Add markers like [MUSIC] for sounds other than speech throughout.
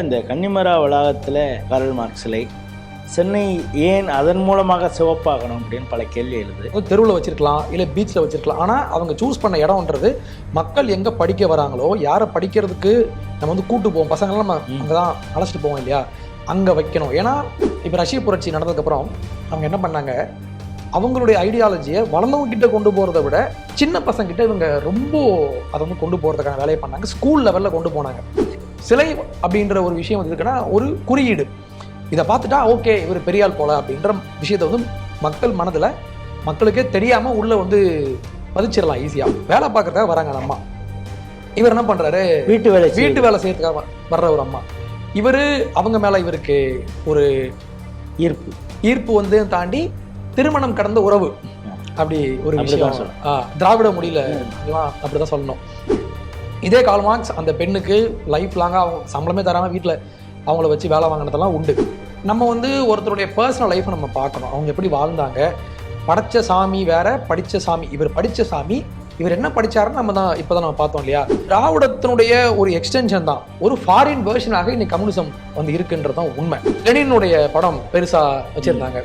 இந்த கன்னிமரா வளாகத்தில் காரல் மார்க் சிலை. சென்னை ஏன் அதன் மூலமாக சிவப்பாகணும் அப்படின்னு பல கேள்வி எழுது. தெருவில் வச்சிருக்கலாம் இல்லை பீச்சில் வச்சிருக்கலாம். ஆனால் அவங்க சூஸ் பண்ண இடம்ன்றது மக்கள் எங்கே படிக்க வராங்களோ யாரை படிக்கிறதுக்கு நம்ம வந்து கூட்டு போவோம். பசங்களாம் நம்ம அங்கே தான் அழைச்சிட்டு போவோம் இல்லையா? அங்கே வைக்கணும். ஏன்னா இப்போ ரஷ்ய புரட்சி நடந்ததுக்கப்புறம் அவங்க என்ன பண்ணாங்க? அவங்களுடைய ஐடியாலஜியை வளர்ந்தவங்க கிட்ட கொண்டு போகிறத விட சின்ன பசங்க கிட்ட இவங்க ரொம்ப அதை வந்து கொண்டு போகிறதுக்கான வேலையை பண்ணாங்க. ஸ்கூல் லெவலில் கொண்டு போனாங்க. சிலை அப்படின்ற ஒரு விஷயம் வந்து இருக்குன்னா ஒரு குறியீடு. இதை பார்த்துட்டா ஓகே இவர் பெரியாள் போல அப்படின்ற விஷயத்தை வந்து மக்கள் மனதில் மக்களுக்கே தெரியாமல் உள்ளே வந்து பதிச்சிடலாம் ஈஸியாக வேலை பார்க்கறதுக்காக வராங்க அந்த அம்மா. இவர் என்ன பண்ணுறாரு வீட்டு வேலை. வீட்டு வேலை செய்யறதுக்காக வர்ற ஒரு அம்மா. இவர் அவங்க மேலே இவருக்கு ஒரு ஈர்ப்பு. ஈர்ப்பு வந்து தாண்டி திருமணம் கடந்த உறவு. அப்படி ஒரு விஷயம். திராவிட மொழியில அப்படிதான் சொல்லணும். இதே கால் மார்க்ஸ் அந்த பெண்ணுக்கு லைஃப் லாங்காக அவங்க சம்பளமே தராமல் வீட்டில் அவங்கள வச்சு வேலை வாங்கினதெல்லாம் உண்டு. நம்ம வந்து ஒருத்தருடைய பர்சனல் லைஃப்பை நம்ம பார்க்கணும். அவங்க எப்படி வாழ்ந்தாங்க? படைச்ச சாமி வேற படித்த சாமி. இவர் படித்த சாமி இவர் என்ன படித்தாருன்னு நம்ம தான் இப்போ நம்ம பார்த்தோம் இல்லையா? திராவிடத்தினுடைய ஒரு எக்ஸ்டென்ஷன் தான். ஒரு ஃபாரின் வேர்ஷனாக இன்னைக்கு கம்யூனிசம் வந்து இருக்குன்றது தான் உண்மை. லெனினுடைய படம் பெருசாக வச்சுருந்தாங்க.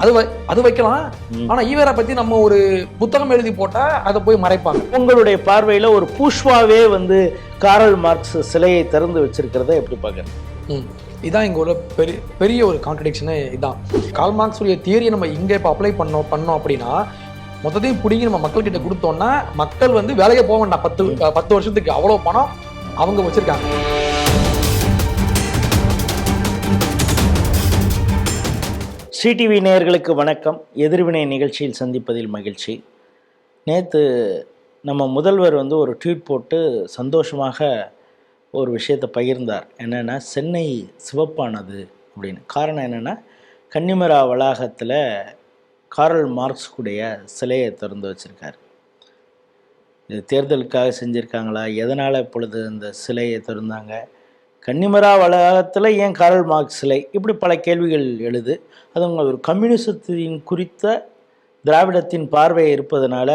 அது அது வைக்கலாம். ஆனா ஈவரை பத்தி நம்ம ஒரு புத்தகம் எழுதி போட்டா அதை போய் மறைப்பாங்க. உங்களுடைய பார்வையில் ஒரு புஷ்வாவே வந்து காரல் மார்க்ஸ் சிலையை திறந்து வச்சிருக்கிறத எப்படி பார்க்குறது ம். இதான் இங்க உள்ள பெரிய பெரிய ஒரு கான்ட்ரடிக்ஷனே இதான். கால் மார்க்ஸுடைய தியரியை நம்ம இங்க இப்போ அப்ளை பண்ணோம் பண்ணோம் அப்படின்னா மொத்தத்தையும் பிடிங்கி நம்ம மக்கள்கிட்ட கொடுத்தோம்னா மக்கள் வந்து வேலையே போக வேண்டாம். பத்து பத்து வருஷத்துக்கு அவ்வளோ பணம் அவங்க வச்சிருக்காங்க. சிடிவி நேயர்களுக்கு வணக்கம். எதிர்வினை நிகழ்ச்சியில் சந்திப்பதில் மகிழ்ச்சி. நேற்று நம்ம முதல்வர் வந்து ஒரு ட்வீட் போட்டு சந்தோஷமாக ஒரு விஷயத்தை பகிர்ந்தார். என்னென்னா சென்னை சிவப்பானது அப்படின்னு. காரணம் என்னென்னா கன்னிமரா வளாகத்தில் காரல் மார்க்ஸுடைய சிலையை திறந்து வச்சுருக்கார். இது தேர்தலுக்காக செஞ்சுருக்காங்களா? எதனால் இப்பொழுது இந்த சிலையை திறந்தாங்க? கன்னிமரா வளாகத்தில் ஏன் காரல் மார்க்ஸ் சிலை? இப்படி பல கேள்விகள் எழுது. அது உங்கள் ஒரு கம்யூனிசத்தின் குறித்த திராவிடத்தின் பார்வை இருப்பதனால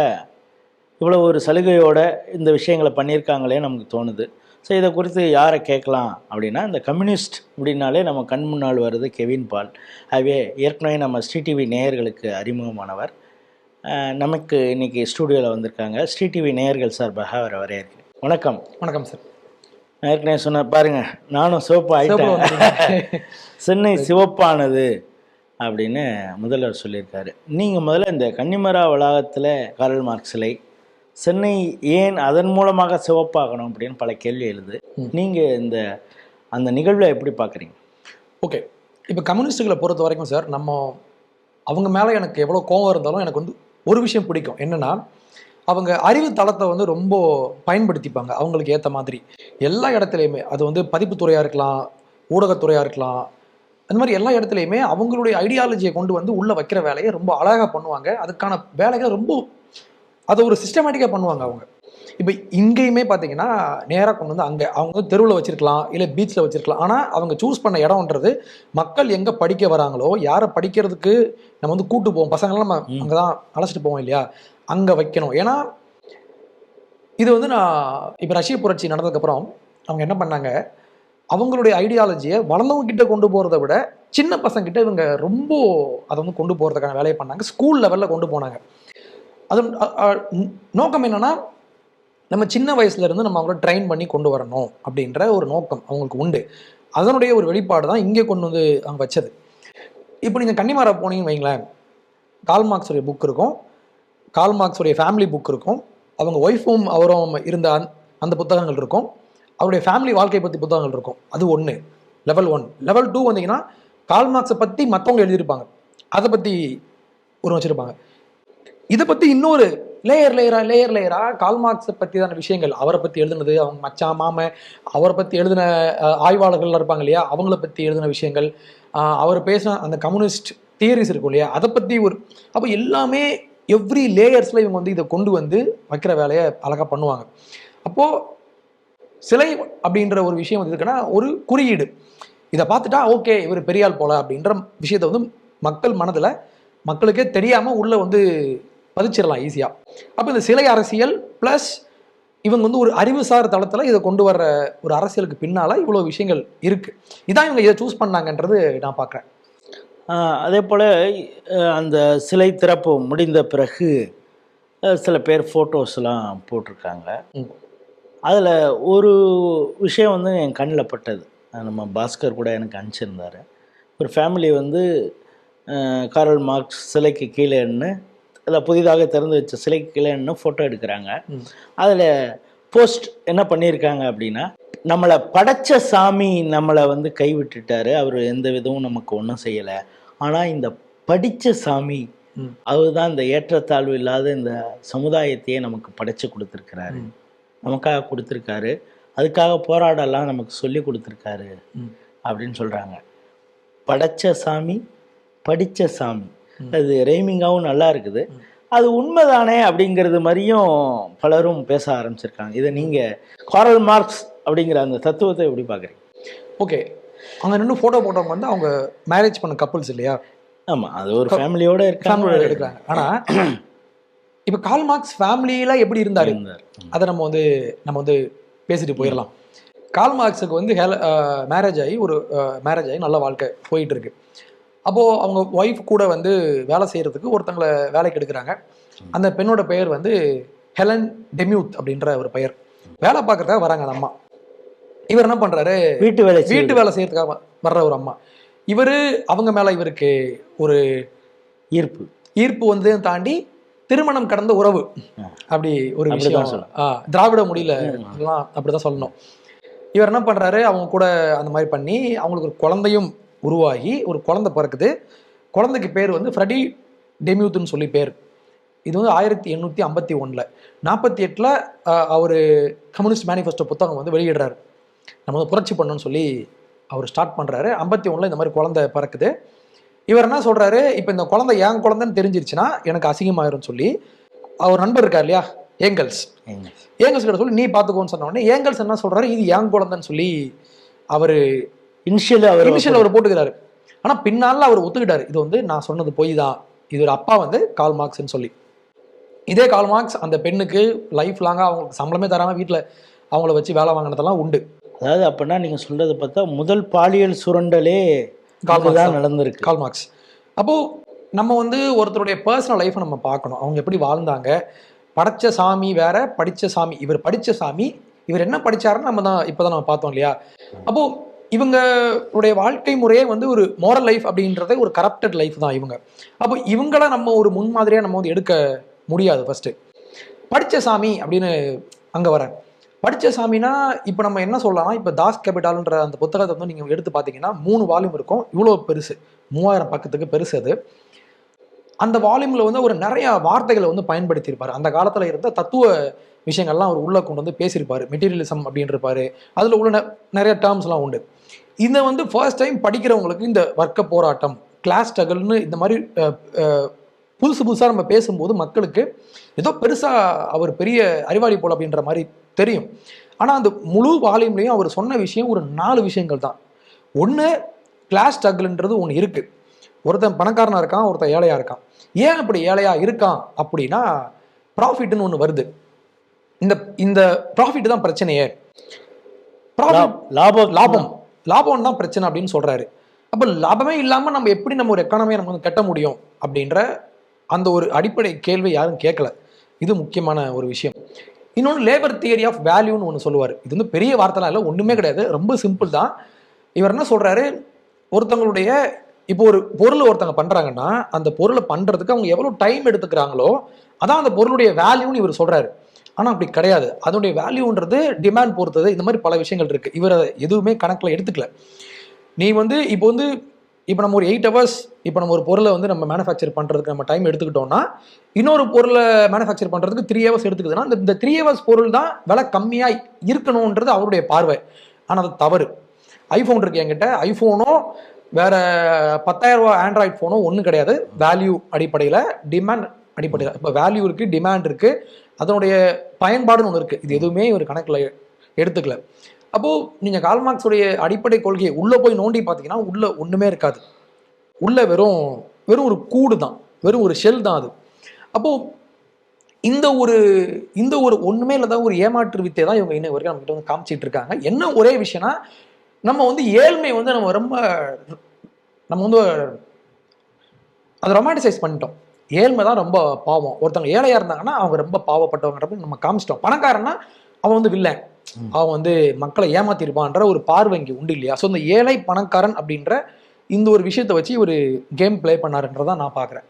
இவ்வளோ ஒரு சலுகையோட இந்த விஷயங்களை பண்ணியிருக்காங்களே நமக்கு தோணுது. ஸோ இதை குறித்து யாரை கேட்கலாம் அப்படின்னா இந்த கம்யூனிஸ்ட் அப்படின்னாலே நம்ம கண் முன்னால் வருது கெவின் பால். ஆகவே ஏற்கனவே நம்ம ஸ்ரீடிவி நேயர்களுக்கு அறிமுகமானவர். நமக்கு இன்னைக்கு ஸ்டூடியோவில் வந்திருக்காங்க ஸ்ரீடிவி நேயர்கள் சார்பாக அவரை வரவேற்கிறேன். வணக்கம். வணக்கம் சார். நான் ஏற்கனவே சொன்ன பாருங்க நானும் சிவப்பு சிவப்பு ஆயிட்டேன் சென்னை சிவப்பானது அப்படின்னு முதல்வர் சொல்லியிருக்காரு. நீங்கள் முதல்ல இந்த கன்னிமரா வளாகத்தில் காரல் மார்க் சிலை சென்னை ஏன் அதன் மூலமாக சிவப்பாகணும் அப்படின்னு பல கேள்வி எழுது. நீங்கள் இந்த அந்த நிகழ்வை எப்படி பார்க்குறீங்க? ஓகே இப்போ கம்யூனிஸ்டுகளை பொறுத்த வரைக்கும் சார் நம்ம அவங்க மேலே எனக்கு எவ்வளோ கோவம் இருந்தாலும் எனக்கு வந்து ஒரு விஷயம் பிடிக்கும். என்னன்னா அவங்க அறிவு தளத்தை வந்து ரொம்ப பயன்படுத்திப்பாங்க அவங்களுக்கு ஏற்ற மாதிரி. எல்லா இடத்துலையுமே அது வந்து பதிப்புத்துறையாக இருக்கலாம் ஊடகத்துறையாக இருக்கலாம் அந்த மாதிரி எல்லா இடத்துலையுமே அவங்களுடைய ஐடியாலஜியை கொண்டு வந்து உள்ளே வைக்கிற வேலையை ரொம்ப அழகாக பண்ணுவாங்க. அதுக்கான வேலைகளை ரொம்ப அதை ஒரு சிஸ்டமேட்டிக்காக பண்ணுவாங்க அவங்க. இப்போ இங்கேயுமே பார்த்தீங்கன்னா நேராக கொண்டு வந்து அங்கே அவங்க வந்து தெருவில் வச்சிருக்கலாம் இல்லை பீச்சில் வச்சிருக்கலாம். ஆனால் அவங்க சூஸ் பண்ண இடம்ன்றது மக்கள் எங்கே படிக்க வராங்களோ யாரை படிக்கிறதுக்கு நம்ம வந்து கூட்டு போவோம். பசங்களாம் நம்ம அங்கே தான் அழைச்சிட்டு போவோம் இல்லையா? அங்கே வைக்கணும். ஏன்னா இது வந்து நான் இப்போ ரஷ்ய புரட்சி நடந்ததுக்கப்புறம் அவங்க என்ன பண்ணாங்க? அவங்களுடைய ஐடியாலஜியை வளர்ந்தவங்க கிட்ட கொண்டு போகிறத விட சின்ன பசங்க கிட்ட இவங்க ரொம்ப அதை வந்து கொண்டு போகிறதுக்கான வேலையை பண்ணாங்க. ஸ்கூல் லெவலில் கொண்டு போனாங்க. அது நோக்கம் என்னென்னா நம்ம சின்ன வயசுலேருந்து நம்ம அவங்கள ட்ரெயின் பண்ணி கொண்டு வரணும் அப்படின்ற ஒரு நோக்கம் அவங்களுக்கு உண்டு. அதனுடைய ஒரு வெளிப்பாடு தான் இங்கே கொண்டு வந்து அவங்க வச்சது. இப்போ நீங்கள் கன்னிமாரா போனீங்கன்னு வைங்களேன் கால் மார்க்ஸுடைய புக் இருக்கும். கால் மார்க்ஸுடைய ஃபேமிலி புக் இருக்கும். அவங்க ஒய்ஃபும் அவரும் இருந்த அந்த- அந்த புத்தகங்கள் இருக்கும். அவருடைய ஃபேமிலி வாழ்க்கை பற்றி புத்தகங்கள் இருக்கும். அது ஒன்று லெவல் ஒன் லெவல் டூ வந்தீங்கன்னா கால் மார்க்ஸை பற்றி மற்றவங்க எழுதியிருப்பாங்க. அதை பற்றி ஒரு வச்சுருப்பாங்க. இதை பற்றி இன்னொரு லேயர் லேயரா லேயர் லேயரா கால் மார்க்ஸை பற்றிதான விஷயங்கள். அவரை பற்றி எழுதுனது அவங்க மச்சான் மாம அவரை பற்றி எழுதின ஆய்வாளர்கள்லாம் இருப்பாங்க இல்லையா? அவங்கள பற்றி எழுதின விஷயங்கள். அவர் பேசின அந்த கம்யூனிஸ்ட் தியரிஸ் இருக்கும் இல்லையா? அதை பற்றி ஒரு அப்போ எல்லாமே எவ்ரி லேயர்ஸில் இவங்க வந்து இதை கொண்டு வந்து வைக்கிற வேலையை அழகாக பண்ணுவாங்க. அப்போது சிலை அப்படின்ற ஒரு விஷயம் வந்து இருக்குன்னா ஒரு குறியீடு. இதை பார்த்துட்டா ஓகே இவர் பெரியாள் போல அப்படின்ற விஷயத்தை வந்து மக்கள் மனதில் மக்களுக்கே தெரியாமல் உள்ளே வந்து பதிச்சிடலாம் ஈஸியாக அப்போ இந்த சிலை அரசியல் ப்ளஸ் இவங்க வந்து ஒரு அறிவுசார் தளத்தில் இதை கொண்டு வர்ற ஒரு அரசியலுக்கு பின்னால இவ்வளோ விஷயங்கள் இருக்குது இதான் இவங்க இதை சூஸ் பண்ணாங்கன்றது நான் பார்க்குறேன். அதே போல் அந்த சிலை திறப்பு முடிந்த பிறகு சில பேர் ஃபோட்டோஸ்லாம் போட்டிருக்காங்க. அதில் ஒரு விஷயம் வந்து என் கண்ணில் பட்டது. நம்ம பாஸ்கர் கூட எனக்கு அனுப்பிச்சிருந்தாரு. ஒரு ஃபேமிலி வந்து காரல் மார்க்ஸ் சிலைக்கு கீழே நின்று அதில் புதிதாக திறந்து வச்ச சிலைக்கு கீழே நின்று ஃபோட்டோ எடுக்கிறாங்க. அதில் போஸ்ட் என்ன பண்ணியிருக்காங்க அப்படின்னா நம்மளை படைச்ச சாமி நம்மளை வந்து கைவிட்டுட்டாரு. அவர் எந்த விதமும் நமக்கு ஒன்றும் செய்யலை. ஆனால் இந்த படித்த சாமி ம். அவர் தான் இந்த ஏற்றத்தாழ்வு இல்லாத இந்த சமுதாயத்தையே நமக்கு படைச்சு கொடுத்துருக்கிறாரு. நமக்காக கொடுத்துருக்காரு அதுக்காக போராடலாம் நமக்கு சொல்லி கொடுத்துருக்காரு. அப்படின்னு சொல்கிறாங்க படைச்ச சாமி படித்த சாமி. அது ரைமிங்காகவும் நல்லா இருக்குது. அது உண்மைதானே அப்படிங்கிறது மாதிரியும் பலரும் பேச ஆரம்பிச்சிருக்காங்க இதை நீங்கள் காரல் மார்க்ஸ் அப்படிங்கிற அந்த தத்துவத்தை எப்படி பார்க்குறீங்க ஓகே அங்க நின்று ஃபோட்டோ போட்டவங்க வந்து அவங்க மேரேஜ் பண்ண கப்புள்ஸ் இல்லையா? ஆமாம் அது ஒரு ஃபேமிலியோட ஃபேமிலியோட இருக்காங்க. எடுக்கிறாங்க. ஆனா இப்போ கால் மார்க்ஸ் ஃபேமிலியில எப்படி இருந்தார். அதை நம்ம வந்து நம்ம வந்து பேசிட்டு போயிடலாம். கால் மார்க்ஸுக்கு வந்து ஹெல மேரேஜ் ஆகி ஒரு மேரேஜ் ஆகி நல்ல வாழ்க்கை போயிட்டு இருக்கு அப்போது அவங்க ஒய்ஃப் கூட வந்து வேலை செய்கிறதுக்கு ஒருத்தங்களை வேலைக்கு எடுக்கிறாங்க. அந்த பெண்ணோட பெயர் வந்து ஹெலன் டெமியூத் அப்படின்ற ஒரு பெயர். வேலை பார்க்கறதுக்காக வராங்க அந்த அம்மா. இவர் என்ன பண்ணுறாரு வீட்டு வேலை வீட்டு வேலை செய்யறதுக்காக வர்ற ஒரு அம்மா. இவர் அவங்க மேலே இவருக்கு ஒரு ஈர்ப்பு. ஈர்ப்பு வந்து தாண்டி திருமணம் கடந்த உறவு. அப்படி ஒரு விஷயம். திராவிட எல்லாம் அப்படிதான் சொல்லணும். இவர் என்ன பண்றாரு? அவங்க கூட அந்த மாதிரி பண்ணி அவங்களுக்கு ஒரு குழந்தையும் உருவாகி ஒரு குழந்தை பிறக்குது. குழந்தைக்கு பேர் வந்து ஃப்ரெடி டெமியூத்துன்னு சொல்லி பேர். இது வந்து ஆயிரத்தி எண்ணூற்றி ஐம்பத்தி ஒன்றில் நாற்பத்தி எட்டில் அவர் கம்யூனிஸ்ட் மேனிஃபெஸ்டோ புத்தகம் வந்து வெளியிடுறாரு. நம்ம வந்து புரட்சி பண்ணணும்னு சொல்லி அவர் ஸ்டார்ட் பண்ணுறாரு ஐம்பத்தி ஒன்றில் இந்த மாதிரி குழந்தை பிறக்குது. இவர் என்ன சொல்கிறாரு இப்போ இந்த குழந்தை என் குழந்தைன்னு தெரிஞ்சிருச்சுன்னா எனக்கு அசிங்கமாயிரும்னு சொல்லி அவர் நண்பர் இருக்கார் இல்லையா? ஏங்கல்ஸ். ஏங்க. ஏங்கல்ஸ் கிட்ட சொல்லி நீ பார்த்துக்கோன்னு சொன்ன உடனே ஏங்கல்ஸ் என்ன சொல்கிறாரு இது என் குழந்தைன்னு சொல்லி அவர் இனிஷியல் அவர் இனிஷியல் அவர் போட்டுக்கிறாரு. ஆனால் பின்னால் அவர் ஒத்துக்கிட்டாரு. இது வந்து நான் சொன்னது பொய் தான் இது ஒரு அப்பா வந்து கால் மார்க்ஸ்ன்னு சொல்லி. இதே கால் மார்க்ஸ் அந்த பெண்ணுக்கு லைஃப் லாங்காக அவங்களுக்கு சம்பளமே தராமல் வீட்டில் அவங்கள வச்சு வேலை வாங்கினதெல்லாம் உண்டு. அதாவது அப்படின்னா நீங்க சொல்றதை பார்த்தா முதல் பாலியல் சுரண்டலே தான். நடந்திருக்கு. Karl Marx. அப்போது நம்ம வந்து ஒருத்தருடைய பர்சனல் லைஃப்பை நம்ம பார்க்கணும். அவங்க எப்படி வாழ்ந்தாங்க? படைச்ச சாமி வேற படிச்ச சாமி. இவர் படிச்ச சாமி இவர் என்ன படிச்சாருன்னு நம்ம தான் இப்போ தான் நம்ம பார்த்தோம் இல்லையா? அப்போ இவங்களுடைய வாழ்க்கை முறையே வந்து ஒரு மோரல் லைஃப் அப்படின்றதே ஒரு கரப்டட் லைஃப் தான் இவங்க. அப்போ இவங்கள நம்ம ஒரு முன்மாதிரியாக நம்ம வந்து எடுக்க முடியாது ஃபர்ஸ்ட் படிச்ச சாமி அப்படின்னு அங்க வரேன் படித்த சாமினா இப்போ நம்ம என்ன சொல்லலாம் இப்போ தாஸ் கேபிட்டால்ன்ற அந்த புத்தகத்தை வந்து நீங்கள் எடுத்து பார்த்தீங்கன்னா மூணு வால்யூம் இருக்கும். இவ்வளோ பெருசு. மூவாயிரம் பக்கத்துக்கு பெருசு அது. அந்த வால்யூமில் வந்து ஒரு நிறைய வார்த்தைகளை வந்து பயன்படுத்தியிருப்பார். அந்த காலத்தில் இருந்த தத்துவ விஷயங்கள்லாம் அவர் உள்ளே கொண்டு வந்து பேசியிருப்பார். மெட்டீரியலிசம் அப்படின்றிருப்பாரு. அதில் உள்ள நிறைய டேர்ம்ஸ்லாம் உண்டு. இதை வந்து ஃபர்ஸ்ட் டைம் படிக்கிறவங்களுக்கு இந்த வர்க்க போராட்டம் கிளாஸ் ஸ்ட்ரகல்னு இந்த மாதிரி புதுசு புதுசாக நம்ம பேசும்போது மக்களுக்கு ஏதோ பெருசாக அவர் பெரிய அறிவாளி போல் அப்படின்ற மாதிரி தெரியும். ஆனால் அந்த முழு வால்யூம்லேயும் அவர் சொன்ன விஷயம் ஒரு நாலு விஷயங்கள் தான். ஒன்று கிளாஸ் ஸ்ட்ரகிள்ன்றது ஒன்று இருக்குது ஒருத்தன் பணக்காரனா இருக்கான் ஒருத்தன் ஏழையா இருக்கான். ஏன் அப்படி ஏழையா இருக்கான் அப்படின்னா ப்ராஃபிட்னு ஒன்று வருது. இந்த இந்த ப்ராஃபிட் தான் பிரச்சனையே. லாபம். லாபம். லாபம் தான் பிரச்சனை அப்படின்னு சொல்றாரு. அப்போ லாபமே இல்லாமல் நம்ம எப்படி நம்ம ஒரு எக்கானமியை நம்ம வந்து கட்ட முடியும் அப்படின்ற அந்த ஒரு அடிப்படை கேள்வி யாரும் கேட்கல. இது முக்கியமான ஒரு விஷயம். இன்னொன்று லேபர் தியரி ஆஃப் வேல்யூன்னு ஒன்று சொல்லுவார். இது வந்து பெரிய வார்த்தைலாம் இல்லை ஒன்றுமே கிடையாது. ரொம்ப சிம்பிள் தான். இவர் என்ன சொல்கிறாரு ஒருத்தவங்களுடைய இப்போ ஒரு பொருள் ஒருத்தங்க பண்ணுறாங்கன்னா அந்த பொருளை பண்ணுறதுக்கு அவங்க எவ்வளோ டைம் எடுத்துக்கிறாங்களோ அதான் அந்த பொருளுடைய வேல்யூன்னு இவர் சொல்கிறாரு ஆனால் அப்படி கிடையாது. அதனுடைய வேல்யூன்றது டிமாண்ட் பொறுத்தது. இந்த மாதிரி பல விஷயங்கள் இருக்குது இவர் எதுவுமே கணக்கில் எடுத்துக்கல. நீ வந்து இப்போ வந்து இப்போ நம்ம ஒரு எயிட் ஹவர்ஸ் இப்போ நம்ம ஒரு பொருளை வந்து நம்ம மேனுஃபேக்சர் பண்ணுறதுக்கு நம்ம டைம் எடுத்துக்கிட்டோம்னா இன்னொரு பொருளை மேனுஃபேக்சர் பண்ணுறதுக்கு த்ரீ ஹவர்ஸ் எடுத்துக்குதுன்னா இந்த இந்த த்ரீ ஹவர்ஸ் பொருள் தான் விலை கம்மியாக இருக்கணுன்றது அவருடைய பார்வை. ஆனால் அது தவறு. ஐஃபோன் இருக்கு என்கிட்ட. ஐஃபோனோ வேற பத்தாயிரம் ரூபா ஆண்ட்ராய்ட் ஃபோனோ ஒன்றும் கிடையாது. வேல்யூ அடிப்படையில் டிமாண்ட் அடிப்படையில். இப்போ வேல்யூ இருக்குது டிமாண்ட் இருக்குது அதனுடைய பயன்பாடுன்னு ஒன்று இருக்குது இது எதுவுமே ஒரு கணக்கில் எடுத்துக்கல. அப்போது நீங்கள் கால்மார்க்ஸுடைய அடிப்படை கொள்கையை உள்ளே போய் நோண்டி பார்த்தீங்கன்னா உள்ளே ஒன்றுமே இருக்காது. உள்ளே வெறும் வெறும் ஒரு கூடு தான். வெறும் ஒரு ஷெல் தான் அது. அப்போது இந்த ஒரு இந்த ஒரு ஒன்றுமே இல்லாத ஒரு ஏமாற்று வித்தை தான் இவங்க இன்ன வரைக்கும் நம்மகிட்ட வந்து காமிச்சிட்டு இருக்காங்க. என்ன ஒரே விஷயம்னா நம்ம வந்து ஏழ்மை வந்து நம்ம ரொம்ப நம்ம வந்து அதை ரொமான்டிசைஸ் பண்ணிட்டோம். ஏழ்மை தான் ரொம்ப பாவம். ஒருத்தவங்க ஏழையாக இருந்தாங்கன்னா அவங்க ரொம்ப பாவப்பட்டவங்க நம்ம காமிச்சிட்டோம். பணக்காரன்னா அவன் வந்து வில்லன் அவன் வந்து மக்களை ஏமாத்திருப்பான்ற ஒரு பார்வை இங்க உண்டு இல்லையா? ஸோ இந்த ஏழை பணக்காரன் அப்படின்ற இந்த ஒரு விஷயத்தை வச்சு ஒரு கேம் ப்ளே பண்ணாருன்றதான் நான் பார்க்குறேன்.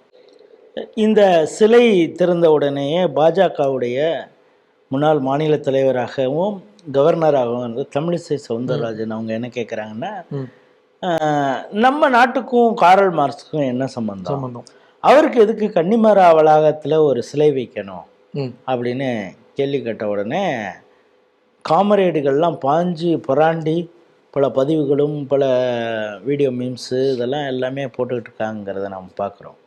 இந்த சிலை திறந்த உடனேயே பாஜகவுடைய முன்னாள் மாநில தலைவராகவும் கவர்னராகவும் இருந்த தமிழிசை சவுந்தரராஜன் அவங்க என்ன கேட்குறாங்கன்னா. நம்ம நாட்டுக்கும் காரல் மார்க்ஸுக்கும் என்ன சம்பந்தம்? சம்பந்தம். அவருக்கு எதுக்கு கன்னிமரா வளாகத்தில் ஒரு சிலை வைக்கணும்? அப்படின்னு கேள்வி கேட்ட உடனே காமரேடுகள்லாம் பாஞ்சு புராண்டி பல பதிவுகளும் பல வீடியோ மீம்ஸு இதெல்லாம் எல்லாமே போட்டுக்கிட்டு இருக்காங்கிறத நாம் பார்க்குறோம்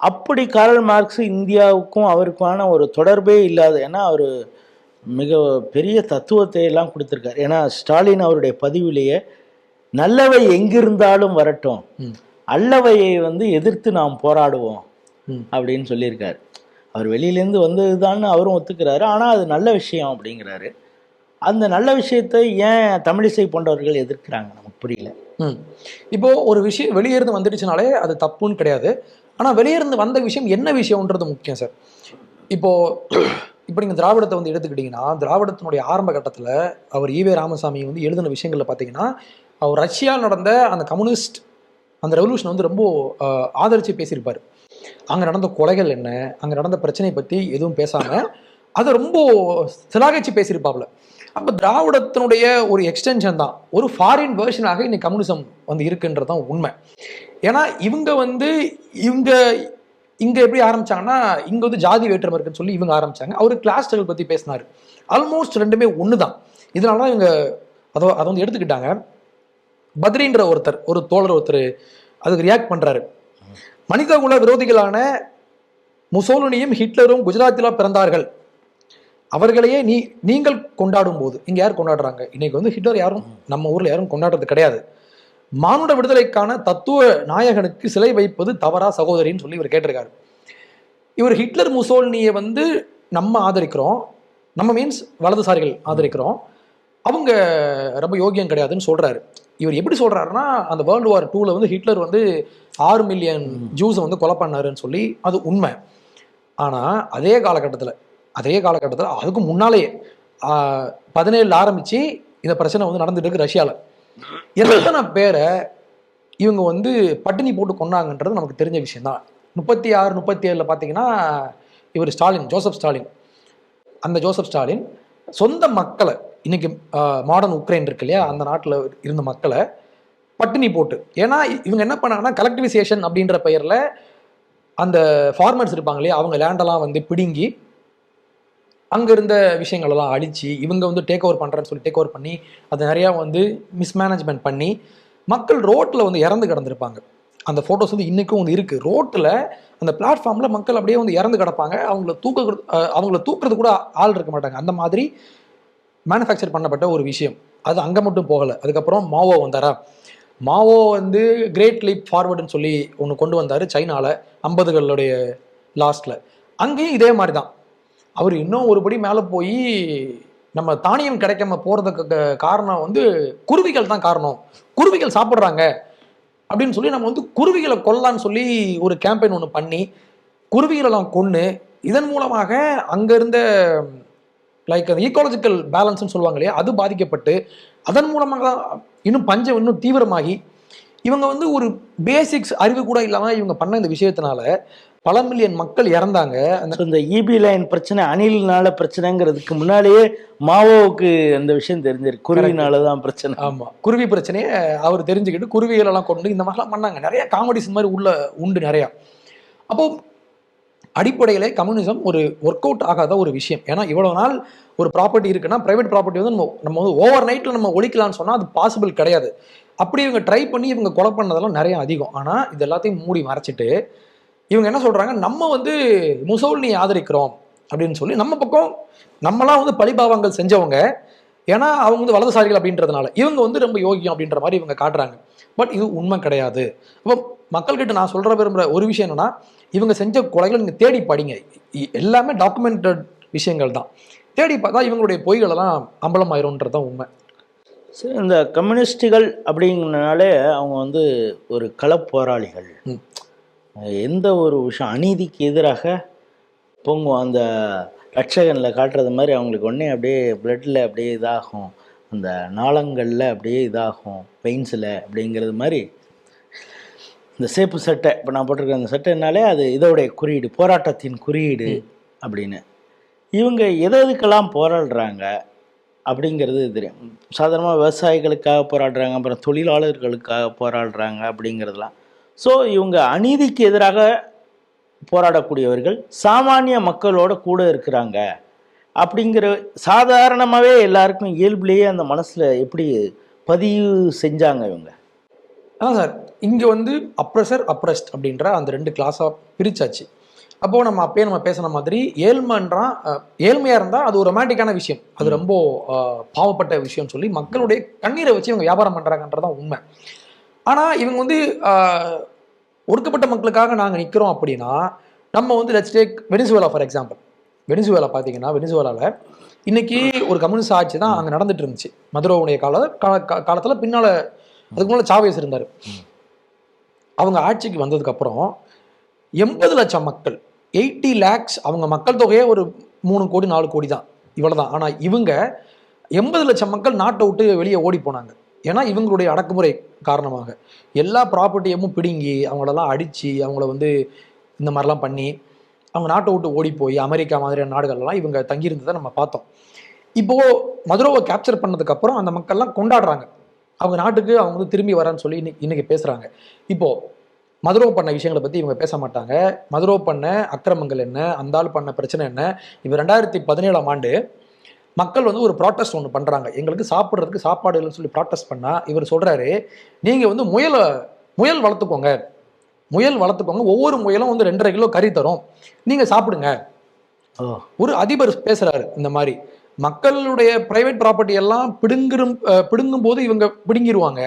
அப்படி காரல் மார்க்ஸ் இந்தியாவுக்கும் அவருக்கான ஒரு தொடர்பே இல்லாத ஏன்னா அவர் மிக பெரிய தத்துவத்தை எல்லாம் கொடுத்துருக்காரு ஏன்னா ஸ்டாலின் அவருடைய பதிவிலேயே நல்லவை எங்கிருந்தாலும் வரட்டும். அல்லவையை வந்து எதிர்த்து நாம் போராடுவோம். அப்படின்னு சொல்லியிருக்காரு அவர் வெளியிலேருந்து வந்ததுதான்னு அவரும் ஒத்துக்கிறாரு. ஆனால் அது நல்ல விஷயம் அப்படிங்கிறாரு. அந்த நல்ல விஷயத்தை ஏன் தமிழிசை போன்றவர்கள் எதிர்க்கிறாங்க? நமக்கு புரியல. ம். இப்போ ஒரு விஷயம் வெளியே இருந்து வந்துடுச்சுனாலே அது தப்புன்னு கிடையாது. ஆனால் வெளியே இருந்து வந்த விஷயம் என்ன விஷயம்ன்றது முக்கியம் சார். இப்போ இப்போ நீங்கள் திராவிடத்தை வந்து எடுத்துக்கிட்டிங்கன்னா திராவிடத்தினுடைய ஆரம்ப கட்டத்தில் அவர் ஈவே ராமசாமி வந்து எழுதின விஷயங்களில் பார்த்தீங்கன்னா அவர் ரஷ்யாவில் நடந்த அந்த கம்யூனிஸ்ட் அந்த ரெவல்யூஷன் வந்து ரொம்ப ஆதரித்து பேசியிருப்பார். அங்கே நடந்த கொலைகள் என்ன? அங்கே நடந்த பிரச்சனையை பற்றி எதுவும் பேசாமல் அதை ரொம்ப சிலாகிச்சு பேசியிருப்பாப்ல. அப்போ திராவிடத்தினுடைய ஒரு எக்ஸ்டென்ஷன் தான். ஒரு ஃபாரின் வேர்ஷனாக இன்னைக்கு கம்யூனிசம் வந்து இருக்குன்றது தான் உண்மை. ஏன்னா இவங்க வந்து இவங்க இங்கே எப்படி ஆரம்பிச்சாங்கன்னா இங்கே வந்து ஜாதி வேற்றுமை இருக்குன்னு சொல்லி இவங்க ஆரம்பிச்சாங்க. அவர் கிளாஸ் ஸ்ட்ரகிள் பற்றி பேசினார். ஆல்மோஸ்ட் ரெண்டுமே ஒன்று தான் இதனால தான் இவங்க அதை அதை வந்து எடுத்துக்கிட்டாங்க. பத்ரின்ற ஒருத்தர் ஒரு தோழர் ஒருத்தர் அதுக்கு ரியாக்ட் பண்ணுறாரு மனிதகுல விரோதிகளான முசோலினியும் ஹிட்லரும் குஜராத்தில் பிறந்தார்கள். அவர்களையே நீ நீங்கள் கொண்டாடும் போது இங்கே யார் கொண்டாடுறாங்க? இன்னைக்கு வந்து ஹிட்லர் யாரும் நம்ம ஊரில் யாரும் கொண்டாடுறது கிடையாது. மானுட விடுதலைக்கான தத்துவ நாயகனுக்கு சிலை வைப்பது தவறா சகோதரின்னு சொல்லி இவர் கேட்டிருக்காரு. இவர் ஹிட்லர் முசோலினியை வந்து நம்ம ஆதரிக்கிறோம். நம்ம மீன்ஸ் வலதுசாரிகள் ஆதரிக்கிறோம். அவங்க ரொம்ப யோகியம் கிடையாதுன்னு சொல்கிறாரு இவர் எப்படி சொல்கிறாருன்னா அந்த வேர்ல்டு வார் டூவில் வந்து ஹிட்லர் வந்து ஆறு மில்லியன் ஜூஸை வந்து கொலை பண்ணாருன்னு சொல்லி அது உண்மை. ஆனால் அதே காலகட்டத்தில் அதே காலகட்டத்தில் அதுக்கு முன்னாலேயே பதினேழில் ஆரம்பித்து இந்த பிரச்சனை வந்து நடந்துட்டு இருக்கு ரஷ்யாவில் எத்தனை பேரை இவங்க வந்து பட்டினி போட்டு கொண்டாங்கன்றது நமக்கு தெரிஞ்ச விஷயம் தான் முப்பத்தி ஆறு முப்பத்தி ஏழில் பார்த்தீங்கன்னா இவர் ஸ்டாலின் ஜோசப் ஸ்டாலின். அந்த ஜோசப் ஸ்டாலின் சொந்த மக்களை இன்னைக்கு மாடர்ன் உக்ரைன் இருக்கு இல்லையா? அந்த நாட்டில் இருந்த மக்களை பட்டினி போட்டு. ஏன்னா இவங்க என்ன பண்ணாங்கன்னா கலெக்டிவைசேஷன் அப்படின்ற பெயரில் அந்த ஃபார்மர்ஸ் இருப்பாங்க இல்லையா? அவங்க லேண்டெல்லாம் வந்து பிடுங்கி அங்கே இருந்த விஷயங்களெல்லாம் அழித்து அழிச்சு இவங்க வந்து டேக் ஓவர் பண்ணுறேன்னு சொல்லி டேக் ஓவர் பண்ணி அதை நிறையா வந்து மிஸ்மேனேஜ்மெண்ட் பண்ணி மக்கள் ரோட்டில் வந்து இறந்து கிடந்திருப்பாங்க. அந்த ஃபோட்டோஸ் வந்து இன்றைக்கும் வந்து இருக்குது ரோட்டில் அந்த பிளாட்ஃபார்மில் மக்கள் அப்படியே வந்து இறந்து கிடப்பாங்க. அவங்கள தூக்க அவங்கள தூக்குறது கூட ஆள் இருக்க மாட்டாங்க. அந்த மாதிரி மேனுஃபேக்சர் பண்ணப்பட்ட ஒரு விஷயம். அது அங்கே மட்டும் போகலை. அதுக்கப்புறம் மாவோ வந்தாரா? மாவோ வந்து கிரேட் லீப் ஃபார்வர்டுன்னு சொல்லி ஒன்று கொண்டு வந்தார் சைனாவில் ஐம்பதுகளுடைய லாஸ்ட்டில் அங்கேயும் இதே மாதிரி தான் அவர் இன்னும் ஒருபடி மேலே போய் நம்ம தானியம் கிடைக்காம போகிறதுக்கு காரணம் வந்து குருவிகள் தான் காரணம். குருவிகள் சாப்பிட்றாங்க. அப்படின்னு சொல்லி நம்ம வந்து குருவிகளை கொல்லலான்னு சொல்லி ஒரு கேம்பெயின் ஒன்று பண்ணி குருவிகளெல்லாம் கொன்று இதன் மூலமாக அங்கே இருந்த லைக் அந்த ஈக்காலஜிக்கல் பேலன்ஸ்னு சொல்லுவாங்க இல்லையா அது பாதிக்கப்பட்டு அதன் மூலமாக தான் இன்னும் பஞ்சம் இன்னும் தீவிரமாகி இவங்க வந்து ஒரு பேசிக்ஸ் அறிவு கூட இல்லாமல் இவங்க பண்ண இந்த விஷயத்தினால பல மில்லியன் மக்கள் இறந்தாங்க. இந்த இபி லைன் பிரச்சனை அணில்னால பிரச்சனைங்கிறதுக்கு முன்னாலேயே மாவோவுக்கு அந்த விஷயம் தெரிஞ்சிருக்கு. குருவினால தான் பிரச்சனை. ஆமா. குருவி பிரச்சனையை அவர் தெரிஞ்சுக்கிட்டு குருவிகள் எல்லாம் கொண்டு இந்த மாதிரிலாம் பண்ணாங்க. நிறைய காமெடிஸ் மாதிரி உள்ள உண்டு நிறையா. அப்போ அடிப்படையிலே கம்யூனிசம் ஒரு ஒர்க் அவுட் ஆகாத ஒரு விஷயம். ஏன்னா இவ்வளவு நாள் ஒரு ப்ராப்பர்ட்டி இருக்குன்னா பிரைவேட் ப்ராப்பர்ட்டி வந்து நம்ம நம்ம வந்து ஓவர் நைட்டில் நம்ம ஒழிக்கலாம்னு சொன்னால் அது பாசிபிள் கிடையாது. அப்படி இவங்க ட்ரை பண்ணி இவங்க கொலை பண்ணதெல்லாம் நிறைய அதிகம். ஆனால் இது எல்லாத்தையும் மூடி மறைச்சிட்டு இவங்க என்ன சொல்கிறாங்க நம்ம வந்து முசோல்னி ஆதரிக்கிறோம் அப்படின்னு சொல்லி நம்ம பக்கம் நம்மலாம் வந்து பழிபாவங்கள் செஞ்சவங்க ஏன்னா அவங்க வந்து வலதுசாரிகள் அப்படின்றதுனால. இவங்க வந்து ரொம்ப யோகியம் அப்படின்ற மாதிரி இவங்க காட்டுறாங்க. பட் இது உண்மை கிடையாது. அப்போ மக்கள்கிட்ட நான் சொல்ற விரும்புற ஒரு விஷயம் என்னன்னா இவங்க செஞ்ச கொலைகளை நீங்க தேடி படிங்க. எல்லாமே டாக்குமெண்டட் விஷயங்கள் தான். தேடி பார்த்தா இவங்களுடைய பொய்கள் எல்லாம் அம்பலமாயிரும்ன்றது தான் உண்மை. சரி இந்த கம்யூனிஸ்டுகள் அப்படிங்கிறனாலே அவங்க வந்து ஒரு களப் போராளிகள் ம். எந்த ஒரு விஷயம் அநீதிக்கு எதிராக பொங்கும் அந்த ரட்சகனில் காட்டுறது மாதிரி அவங்களுக்கு உடனே அப்படியே பிளட்டில் அப்படியே இதாகும். அந்த நாளங்களில் அப்படியே இதாகும். பெயின்ஸில் அப்படிங்கிறது மாதிரி. இந்த சேப்பு சட்டை இப்போ நான் போட்டிருக்க அந்த சட்டைனாலே அது இதோடைய குறியீடு போராட்டத்தின் குறியீடு அப்படின்னு. இவங்க எது எதுக்கெல்லாம் போராடுறாங்க அப்படிங்கிறது தெரியும். சாதாரணமாக விவசாயிகளுக்காக போராடுறாங்க அப்புறம் தொழிலாளர்களுக்காக போராடுறாங்க அப்படிங்கிறதுலாம். ஸோ இவங்க அநீதிக்கு எதிராக போராடக்கூடியவர்கள் சாமானிய மக்களோட கூட இருக்கிறாங்க. அப்படிங்கிற சாதாரணமாகவே எல்லாருக்கும் இயல்புலேயே அந்த மனசில் எப்படி பதிவு செஞ்சாங்க இவங்க? அதான் சார். இங்கே வந்து அப்ரஸர் அப்ரஸ்ட் அப்படின்ற அந்த ரெண்டு கிளாஸாக பிரிச்சாச்சு. அப்போ நம்ம அப்பயே நம்ம பேசின மாதிரி ஏழ்மைன்றான் அஹ், ஏழ்மையா இருந்தா அது ஒரு ரொமான்டிக்கான விஷயம். அது ரொம்ப பாவப்பட்ட விஷயம்னு சொல்லி மக்களுடைய கண்ணீரை வச்சு இவங்க வியாபாரம் பண்றாங்கன்றதான் உண்மை. ஆனா இவங்க வந்து ஒடுக்கப்பட்ட மக்களுக்காக நாங்கள் நிற்கிறோம் அப்படின்னா நம்ம வந்து let's take Venezuela for example Venezuela பார்த்தீங்கன்னா வெனிசுவேலாவில் இன்னைக்கு ஒரு கம்யூனிஸ்ட் ஆட்சி தான் அங்கே நடந்துட்டு இருந்துச்சு. மதுரோவுடைய கால காலத்தில் பின்னால் அதுக்கு மேலே சாவேஸ் இருந்தார். அவங்க ஆட்சிக்கு வந்ததுக்கப்புறம் எண்பது லட்சம் மக்கள் எயிட்டி லேக்ஸ் அவங்க மக்கள் தொகையே ஒரு மூணு கோடி நாலு கோடி தான். இவ்வளவுதான். ஆனால் இவங்க எண்பது லட்சம் மக்கள் நாட்டை விட்டு வெளியே ஓடி போனாங்க. ஏன்னா இவங்களுடைய அடக்குமுறை காரணமாக. எல்லா ப்ராப்பர்ட்டியமும் பிடுங்கி அவங்களெல்லாம் அடிச்சு அவங்கள வந்து இந்த மாதிரிலாம் பண்ணி அவங்க நாட்டை விட்டு ஓடி போய் அமெரிக்கா மாதிரியான நாடுகள்லாம் இவங்க தங்கியிருந்ததை நம்ம பார்த்தோம். இப்போது மதுரோவை கேப்சர் பண்ணதுக்கப்புறம் அந்த மக்கள்லாம் கொண்டாடுறாங்க. அவங்க நாட்டுக்கு அவங்க வந்து திரும்பி வரேன்னு சொல்லி இன்னைக்கு இன்றைக்கி பேசுகிறாங்க இப்போது மதுரோ பண்ண விஷயங்களை பற்றி இவங்க பேச மாட்டாங்க. மதுரோ பண்ண அக்கிரமங்கள் என்ன? அந்த ஆள் பண்ண பிரச்சனை என்ன? இப்போ ரெண்டாயிரத்தி பதினேழாம் ஆண்டு மக்கள் வந்து ஒரு ப்ராட்டஸ்ட் ஒன்று பண்றாங்க. எங்களுக்கு சாப்பிட்றதுக்கு சாப்பாடு இல்லைன்னு சொல்லி ப்ராட்டஸ்ட் பண்ணா இவர் சொல்றாரு நீங்க வந்து முயலை முயல் வளர்த்துக்கோங்க. முயல் வளர்த்துக்கோங்க. ஒவ்வொரு முயலும் வந்து ரெண்டரை கிலோ கறி தரும். நீங்க சாப்பிடுங்க. ஒரு அதிபர் பேசுறாரு இந்த மாதிரி. மக்களுடைய பிரைவேட் ப்ராப்பர்ட்டி எல்லாம் பிடுங்கிரும் பிடுங்கும் போது இவங்க பிடுங்கிருவாங்க.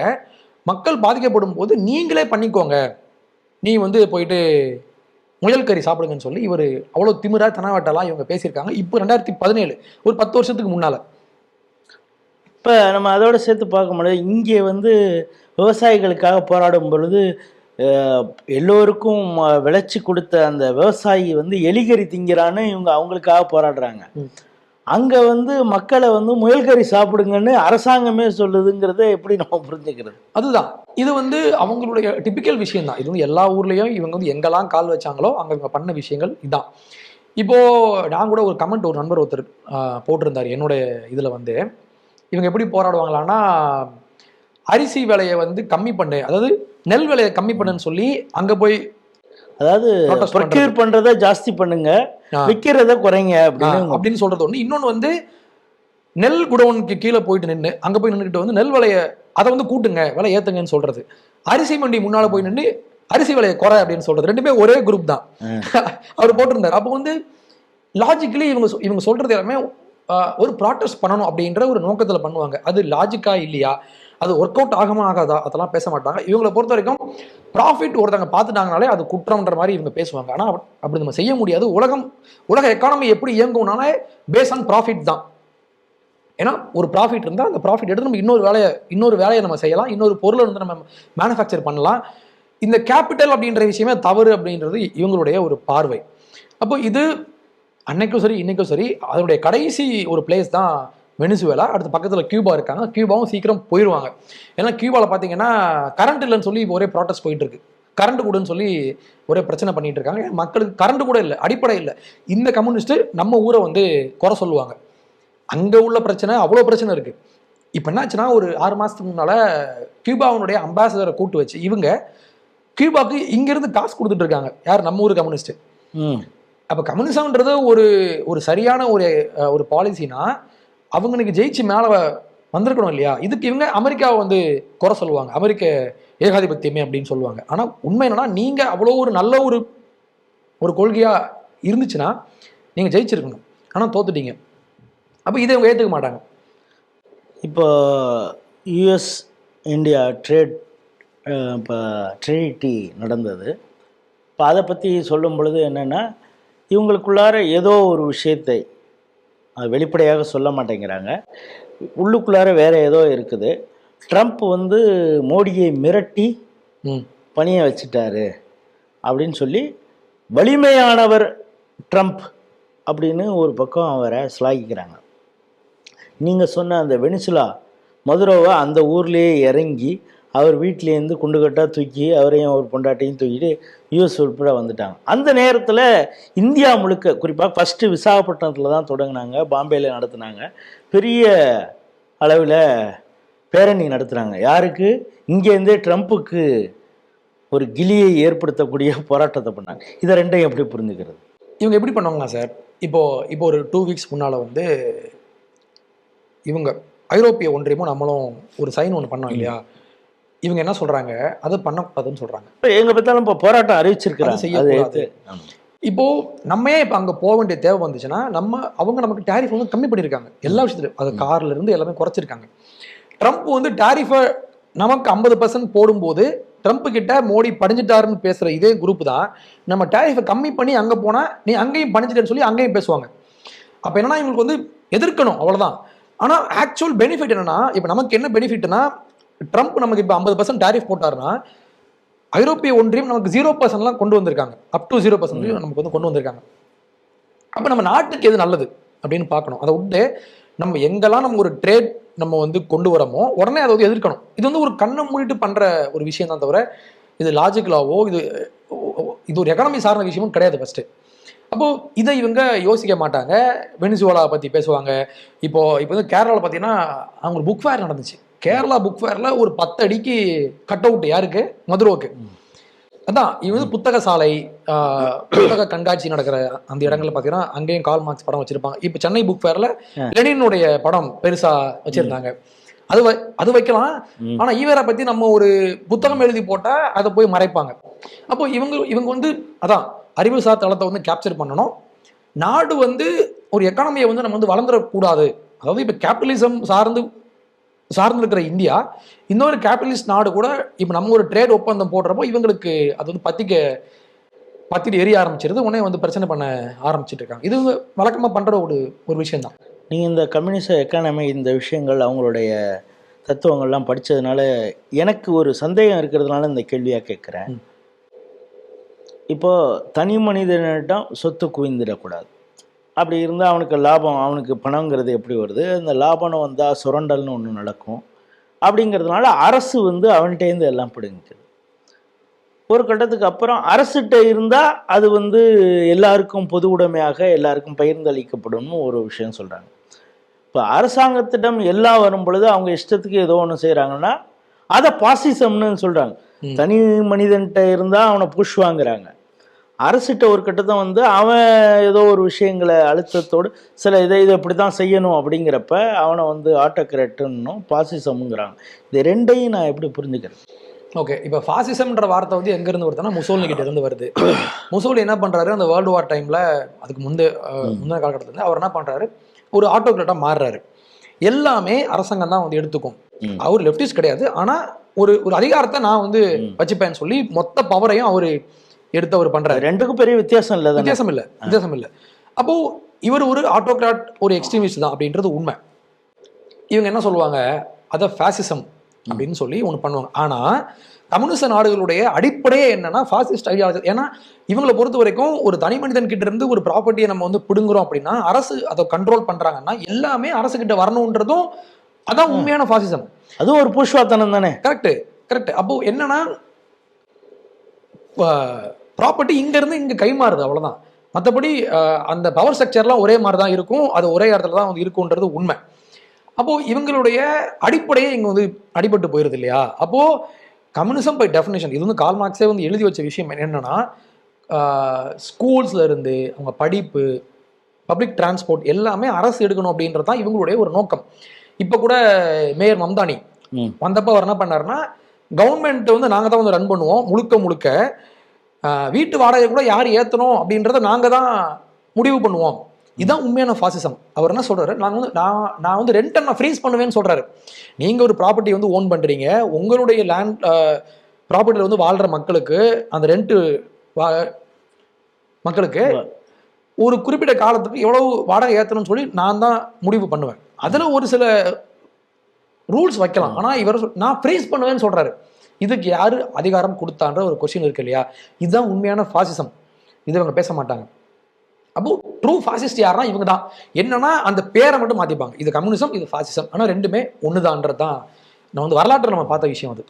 மக்கள் பாதிக்கப்படும் போது நீங்களே பண்ணிக்கோங்க. நீ வந்து போயிட்டு முயல் கறி சாப்பிடுங்கன்னு சொல்லி இவர் அவ்வளோ திமிரா தனவாட்டெல்லாம் இவங்க பேசியிருக்காங்க. இப்போ ரெண்டாயிரத்தி பதினேழு ஒரு பத்து வருஷத்துக்கு முன்னால. இப்போ நம்ம அதோட சேர்த்து பார்க்க முடியாது. இங்கே வந்து விவசாயிகளுக்காக போராடும் பொழுது எல்லோருக்கும் விளைச்சி கொடுத்த அந்த விவசாயி வந்து எலிகறி திங்கிறான்னு இவங்க அவங்களுக்காக போராடுறாங்க. அங்கே வந்து மக்களை வந்து முயல்கறி சாப்பிடுங்கன்னு அரசாங்கமே சொல்லுதுங்கிறத எப்படி நம்ம புரிஞ்சுக்கிறது? அதுதான். இது வந்து அவங்களுடைய டிபிக்கல் விஷயம் தான் இது வந்து எல்லா ஊர்லயும் இவங்க வந்து எங்கெல்லாம் கால் வச்சாங்களோ அங்க இவங்க பண்ண விஷயங்கள் இதான். இப்போ நான் கூட ஒரு கமெண்ட் ஒரு நண்பர் ஒருத்தர் போட்டிருந்தார் என்னுடைய இதுல வந்து. இவங்க எப்படி போராடுவாங்களான்னா அரிசி விலையை வந்து கம்மி பண்ணு அதாவது நெல் விலையை கம்மி பண்ணுன்னு சொல்லி அங்க போய் அதாவது பண்ணுறதை ஜாஸ்தி பண்ணுங்க ஆ. விற்கிறத குறைங்க அப்படின்னு அப்படின்னு சொல்றது ஒண்ணு. இன்னொன்னு வந்து நெல் குடோனுக்கு கீழே போயிட்டு நின்று அங்க போய் நின்றுட்டு வந்து நெல் விலையை அதை வந்து கூட்டுங்க விலை ஏத்துங்கன்னு சொல்றது. அரிசி மண்டி முன்னால போய் நின்று அரிசி விலையை குறை அப்படின்னு சொல்றது. ரெண்டுமே ஒரே குரூப் தான். [LAUGHS] அவர் போட்டிருந்தார். அப்போ வந்து லாஜிக்கலி இவங்க இவங்க சொல்றது எல்லாமே ஒரு ப்ராட்டஸ்ட் பண்ணணும் அப்படின்ற ஒரு நோக்கத்துல பண்ணுவாங்க. அது லாஜிக்கா இல்லையா? அது ஒர்க் அவுட் ஆகமா ஆகாதா? அதெல்லாம் பேச மாட்டாங்க. இவங்களை பொறுத்த வரைக்கும் ப்ராஃபிட் ஒருத்தவங்க பார்த்துட்டாங்கனாலே அது குற்றம்ன்ற மாதிரி இவங்க பேசுவாங்க. ஆனால் அப்படி நம்ம செய்ய முடியாது. உலகம் உலக எக்கானமி எப்படி இயங்கும்னாலே பேஸ் ஆன் ப்ராஃபிட் தான். ஏன்னா ஒரு ப்ராஃபிட் இருந்தால் அந்த ப்ராஃபிட் எடுத்து நம்ம இன்னொரு வேலையை இன்னொரு வேலையை நம்ம செய்யலாம். இன்னொரு பொருளை வந்து நம்ம மேனுஃபேக்சர் பண்ணலாம். இந்த கேபிட்டல் அப்படின்ற விஷயமே தவறு அப்படின்றது இவங்களுடைய ஒரு பார்வை. அப்போ இது அன்னைக்கும் சரி இன்னைக்கும் சரி அதனுடைய கடைசி ஒரு பிளேஸ் தான் வெனிசுவேலா? அடுத்து பக்கத்தில் கியூபா இருக்காங்க. கியூபாவும் சீக்கிரம் போயிடுவாங்க ஏன்னா கியூபாவில் பார்த்தீங்கன்னா கரண்ட் இல்லைன்னு சொல்லி இப்போ ஒரே ப்ராட்டஸ்ட் போயிட்டு இருக்கு கரண்ட் கூடன்னு சொல்லி ஒரே பிரச்சனை பண்ணிட்டு இருக்காங்க மக்களுக்கு கரண்ட் கூட இல்லை அடிப்படை இல்லை. இந்த கம்யூனிஸ்ட் நம்ம ஊரை வந்து குறை சொல்லுவாங்க. அங்க உள்ள பிரச்சனை அவ்வளோ பிரச்சனை இருக்கு. இப்போ என்னாச்சுன்னா ஒரு ஆறு மாசத்துக்கு முன்னால கியூபாவினுடைய அம்பாசடரை கூட்டு வச்சு இவங்க கியூபாக்கு இங்கிருந்து காசு கொடுத்துட்டு இருக்காங்க யார்? நம்ம ஊர் கம்யூனிஸ்ட் ம். அப்போ கம்யூனிசம்ன்றது ஒரு ஒரு சரியான ஒரு ஒரு பாலிசினா அவங்களுக்கு ஜெயிச்சு மேலே வந்திருக்கணும் இல்லையா? இதுக்கு இவங்க அமெரிக்காவை வந்து குறை சொல்லுவாங்க. அமெரிக்க ஏகாதிபத்தியமே அப்படின்னு சொல்லுவாங்க. ஆனால் உண்மை என்னன்னா நீங்கள் அவ்வளோ ஒரு நல்ல ஒரு ஒரு கொள்கையாக இருந்துச்சுன்னா நீங்கள் ஜெயிச்சிருக்கணும். ஆனால் தோத்துட்டீங்க. அப்போ இதை இவங்க ஏற்றுக்க மாட்டாங்க. இப்போ யுஎஸ் இந்தியா ட்ரேட் இப்போ ட்ரினிட்டி நடந்தது. இப்போ அதை பற்றி சொல்லும் பொழுது என்னென்னா இவங்களுக்குள்ளார ஏதோ ஒரு விஷயத்தை அது வெளிப்படையாக சொல்ல மாட்டேங்கிறாங்க. உள்ளுக்குள்ளார வேறு ஏதோ இருக்குது. ட்ரம்ப் வந்து மோடியை மிரட்டி பணிய வச்சிட்டாரு அப்படின்னு சொல்லி வலிமையானவர் ட்ரம்ப் அப்படின்னு ஒரு பக்கம் அவரை சிலாகிக்கிறாங்க. நீங்கள் சொன்ன அந்த வெனிசுலா மதுரோவை அந்த ஊர்லேயே இறங்கி அவர் வீட்டிலேருந்து குண்டுகட்டாக தூக்கி அவரையும் அவர் பொண்டாட்டையும் தூக்கிட்டு யூஎஸ் உட்பட வந்துட்டாங்க. அந்த நேரத்தில் இந்தியா முழுக்க குறிப்பாக ஃபஸ்ட்டு விசாகப்பட்டினத்தில் தான் தொடங்கினாங்க பாம்பேயில் நடத்துனாங்க. பெரிய அளவில் பேரணி நடத்துகிறாங்க யாருக்கு? இங்கேருந்தே ட்ரம்ப்புக்கு ஒரு கிலியை ஏற்படுத்தக்கூடிய போராட்டத்தை பண்ணாங்க. இதை ரெண்டையும் எப்படி புரிஞ்சுக்கிறது? இவங்க எப்படி பண்ணுவாங்க சார் இப்போ இப்போ ஒரு டூ வீக்ஸ் முன்னால வந்து இவங்க ஐரோப்பிய ஒன்றியமும் நம்மளும் ஒரு சைன் ஒன்று பண்ணோம் இல்லையா? இவங்க என்ன சொல்றாங்க? அதை பண்ணக்கூடாதுன்னு சொல்றாங்க. இப்போ எங்கே பார்த்தாலும் இப்போ போராட்டம் அறிவிச்சிருக்கிறாங்க. ஆமா. இப்போ நம்ம ஏன் இப்போ அங்கே போக வேண்டிய தேவை வந்துச்சுன்னா நம்ம அவங்க நமக்கு டேரிஃப் வந்து கம்மி பண்ணியிருக்காங்க எல்லா விஷயத்துலையும். அது கார்ல இருந்து எல்லாமே குறைச்சிருக்காங்க. ட்ரம்ப் வந்து டேரிஃபை நமக்கு ஐம்பது பர்சன்ட் போடும்போது ட்ரம்ப் கிட்ட மோடி படிஞ்சிட்டாருன்னு பேசுற இதே குரூப் தான். நம்ம டேரிஃபை கம்மி பண்ணி அங்கே போனா நீ அங்கேயும் படிஞ்சிட்டேன்னு சொல்லி அங்கேயும் பேசுவாங்க. அப்போ என்னன்னா இவங்களுக்கு வந்து எதிர்க்கணும். அவ்வளவுதான். ஆனா ஆக்சுவல் பெனிஃபிட் என்னன்னா இப்போ நமக்கு என்ன பெனிஃபிட்னா ட்ரம்ப் நமக்கு இப்போ ஐம்பது பர்சன்ட் டேரிஃப் போட்டாருன்னா ஐரோப்பிய ஒன்றியம் நமக்கு ஜீரோ பர்சன்ட்லாம் கொண்டு வந்திருக்காங்க. அப் டு ஜீரோ பர்சன்ட் நமக்கு வந்து கொண்டு வந்திருக்காங்க. அப்போ நம்ம நாட்டுக்கு எது நல்லது அப்படின்னு பார்க்கணும். அதை விட்டு நம்ம எங்கெல்லாம் நம்ம ஒரு ட்ரேட் நம்ம வந்து கொண்டு வரமோ உடனே அதை வந்து எதிர்க்கணும். இது வந்து ஒரு கண்ணை மூடிட்டு பண்ற ஒரு விஷயம் தான் தவிர இது லாஜிக்கலாவோ இது இது ஒரு எக்கனாமி சார்ந்த விஷயமும் கிடையாது ஃபர்ஸ்ட் அப்போ இதை இவங்க யோசிக்க மாட்டாங்க. வெனிசுவலா பத்தி பேசுவாங்க. இப்போ இப்போ வந்து கேரளாவில் பார்த்தீங்கன்னா அவங்க புக் ஃபேர் நடந்துச்சு. கேரளா புக் ஃபேர்ல ஒரு பத்து அடிக்கு கட் அவுட் யாருக்கு மதுரோக்கு. அதான் இது வந்து புத்தக சாலை புத்தக கண்காட்சி நடக்கிற அந்த இடங்கள்ல பாத்தீங்கன்னா அங்கேயும் கால் மார்க்ஸ் படம் வச்சிருப்பாங்க. இப்போ சென்னை புக் ஃபேர்ல லெனினுடைய படம் பெருசா வச்சிருந்தாங்க. அது அது வைக்கலாம். ஆனா ஈவேரா பத்தி நம்ம ஒரு புத்தகம் எழுதி போட்டா அதை போய் மறைப்பாங்க. அப்போ இவங்க இவங்க வந்து அதான் அறிவுசார் தளத்தை வந்து கேப்சர் பண்ணணும். நாடு வந்து ஒரு எக்கானமியை வந்து நம்ம வந்து வளர்ந்துடக்கூடாது. அதாவது இப்போ கேபிட்டலிசம் சார்ந்து சார்ந்து இருக்கிற இந்தியா இன்னொரு கேபிட்டலிஸ்ட் நாடு கூட இப்போ நம்ம ஒரு ட்ரேட் ஒப்பந்தம் போடுறப்போ இவங்களுக்கு அது வந்து பத்திக்க பத்திட்டு எரிய ஆரம்பிச்சிருது. உடனே வந்து பிரச்சனை பண்ண ஆரம்பிச்சிட்டு இருக்காங்க. இது வழக்கமாக பண்ற ஒரு ஒரு விஷயம் தான் நீங்கள் இந்த கம்யூனிச எக்கானமி இந்த விஷயங்கள் அவங்களுடைய தத்துவங்கள்லாம் படிச்சதுனால எனக்கு ஒரு சந்தேகம் இருக்கிறதுனால இந்த கேள்வியாக கேட்குறேன். ம். இப்போ தனி மனிதனிடம் சொத்து குவிந்திடக்கூடாது. அப்படி இருந்தால் அவனுக்கு லாபம் அவனுக்கு பணங்கிறது எப்படி வருது? அந்த லாபம் வந்தால் சுரண்டல்னு ஒன்று நடக்கும். அப்படிங்கிறதுனால அரசு வந்து அவன்கிட்டேருந்து எல்லாம் பிடுங்கிக்குது. ஒரு கட்டத்துக்கு அப்புறம் அரசுகிட்ட இருந்தால் அது வந்து எல்லாருக்கும் பொது உடைமையாக எல்லாருக்கும் பகிர்ந்தளிக்கப்படும்னு ஒரு விஷயம் சொல்கிறாங்க இப்போ அரசாங்கத்திடம் எல்லாம் வரும் பொழுது அவங்க இஷ்டத்துக்கு ஏதோ ஒன்று செய்கிறாங்கன்னா அதை பாசிசம்னு சொல்கிறாங்க. தனி மனிதன்கிட்ட இருந்தால் அவனை புஷ் வாங்குறாங்க. அரசிட்ட ஒரு கட்டத்தை வந்து அவன் ஏதோ ஒரு விஷயங்களை அழுத்தத்தோடு சில இதை இதை இப்படி தான் செய்யணும் அப்படிங்கிறப்ப அவனை வந்து ஆட்டோகிராட்டுன்னும் பாசிசம்ங்கிறாங்க. இது ரெண்டையும் நான் எப்படி புரிஞ்சுக்கிறேன்? ஓகே இப்போ ஃபாசிசம்ன்ற வார்த்தை வந்து எங்க இருந்து வருதுன்னா முசோலினி கிட்ட இருந்து வருது. முசோலி என்ன பண்றாரு அந்த வேர்ல்டு வார் டைம்ல அதுக்கு முந்தைய அஹ், முந்தின காலகட்டத்துல அவர் என்ன பண்றாரு ஒரு ஆட்டோகிராட்டா மாறுறாரு. எல்லாமே அரசாங்கம் தான் வந்து எடுத்துக்கும். அவர் லெப்டிஸ்ட் கிடையாது. ஆனா ஒரு ஒரு அதிகாரத்தை நான் வந்து. வச்சுப்பேன்னு சொல்லி மொத்த பவரையும் அவர் எடுத்து அவர் பண்றாரு. ரெண்டுக்கும் பெரிய வித்தியாசம் இல்லை வித்தியாசம் இல்ல வித்தியாசம் இல்ல. அப்போ இவர் ஒரு ஆட்டோகிராட் ஒரு எக்ஸ்ட்ரீமிஸ்ட் தான் அப்படின்றது உண்மை. இவங்க என்ன சொல்லுவாங்க? அதை ஃபேசிசம் அப்படின்னு சொல்லி ஒன்று பண்ணுவாங்க. ஆனா கம்யூனிஸ்ட் நாடுகளுடைய அடிப்படையே என்னன்னா ஃபாசிஸ்ட் ஐடியாலஜி ஏன்னா இவங்களை பொறுத்த வரைக்கும் ஒரு தனி மனிதன் கிட்ட இருந்து ஒரு ப்ராப்பர்ட்டியை நம்ம வந்து பிடுங்குறோம் அப்படின்னா அரசு அதை கண்ட்ரோல் பண்றாங்கன்னா எல்லாமே அரசு கிட்ட வரணுன்றதும் அதான் உண்மையான ஃபாசிசம் அதுவும் ஒரு புஷ்வாத்தனம் தானே? கரெக்ட் கரெக்ட் அப்போ என்னன்னா ப்ராப்பர்ட்டி இங்க இருந்து இங்க கை மாறுது அவ்வளவுதான் மற்றபடி அந்த பவர் ஸ்ட்ரக்சர்லாம் ஒரே மாதிரி தான் இருக்கும். அது ஒரே இடத்துல தான் வந்து இருக்குன்றது உண்மை. அப்போ இவங்களுடைய அடிப்படையே இங்க வந்து அடிபட்டு போயிருது இல்லையா? அப்போ கம்யூனிசம் பை டெஃபினேஷன் இது வந்து கால் மார்க்ஸே வந்து எழுதி வச்ச விஷயம் என்னன்னா ஸ்கூல்ஸ்ல இருந்து அவங்க படிப்பு பப்ளிக் டிரான்ஸ்போர்ட் எல்லாமே அரசு எடுக்கணும் அப்படின்றது தான் இவங்களுடைய ஒரு நோக்கம். இப்போ கூட மேயர் மம்தானி வந்தப்போ அவர் என்ன பண்ணாருன்னா கவர்மெண்ட் வந்து நாங்கள் தான் வந்து ரன் பண்ணுவோம் முழுக்க முழுக்க. வீட்டு வாடகை கூட யார் ஏற்றணும் அப்படின்றத நாங்கள் தான் முடிவு பண்ணுவோம். இதான் உண்மையான ஃபாசிசம் அவர் என்ன சொல்றாரு? நாங்க வந்து நான் நான் வந்து ரெண்டை நான் ஃப்ரீஸ் பண்ணுவேன்னு சொல்றாரு. நீங்க ஒரு ப்ராப்பர்ட்டி வந்து ஓன் பண்றீங்க. உங்களுடைய லேண்ட் ப்ராப்பர்ட்டியில் வந்து வாழ்ற மக்களுக்கு அந்த ரெண்ட் மக்களுக்கு ஒரு குறிப்பிட்ட காலத்துக்கு எவ்வளவு வாடகை ஏற்றணும்னு சொல்லி நான் தான் முடிவு பண்ணுவேன். அதுல ஒரு சில ரூல்ஸ் வைக்கலாம். ஆனா இவர் நான் ஃப்ரீஸ் பண்ணுவேன்னு சொல்றாரு. இதுக்கு யார் அதிகாரம் கொடுத்தான்ற ஒரு கொஸ்டின் இருக்கு இல்லையா? இதுதான் உண்மையான ஃபாசிசம் இது இவங்க பேச மாட்டாங்க. அப்போ ட்ரூ ஃபாசிஸ்ட் யாருன்னா இவங்க தான். என்னன்னா அந்த பேரை மட்டும் மாத்திப்பாங்க. இது கம்யூனிசம் இது ஃபாசிசம் ஆனால் ரெண்டுமே ஒண்ணுதான்றது தான் நான் வந்து வரலாற்றில் நம்ம பார்த்த விஷயம் அது.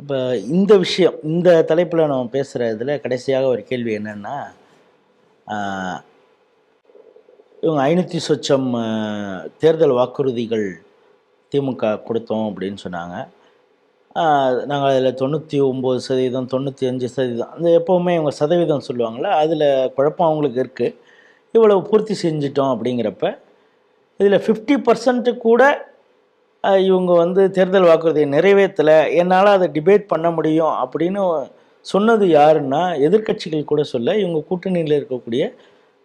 இப்போ இந்த விஷயம் இந்த தலைப்பில் நம்ம பேசுகிற இதில் கடைசியாக ஒரு கேள்வி என்னென்னா இவங்க ஐநூற்றி சொச்சம் தேர்தல் வாக்குறுதிகள் திமுக கொடுத்தோம் அப்படின்னு சொன்னாங்க. நாங்கள் அதில் தொண்ணூற்றி ஒம்பது சதவீதம் தொண்ணூற்றி அஞ்சு சதவீதம் அந்த எப்போவுமே இவங்க சதவீதம் சொல்லுவாங்களே அதில் குழப்பம் அவங்களுக்கு இருக்குது இவ்வளவு பூர்த்தி செஞ்சிட்டோம் அப்படிங்கிறப்ப இதில் ஃபிஃப்டி பர்சன்ட்டு கூட இவங்க வந்து தேர்தல் வாக்குறுதியை நிறைவேற்றலை என்னால் அதை டிபேட் பண்ண முடியும் அப்படின்னு சொன்னது யாருன்னா எதிர்க்கட்சிகள் கூட சொல்ல இவங்க கூட்டணியில் இருக்கக்கூடிய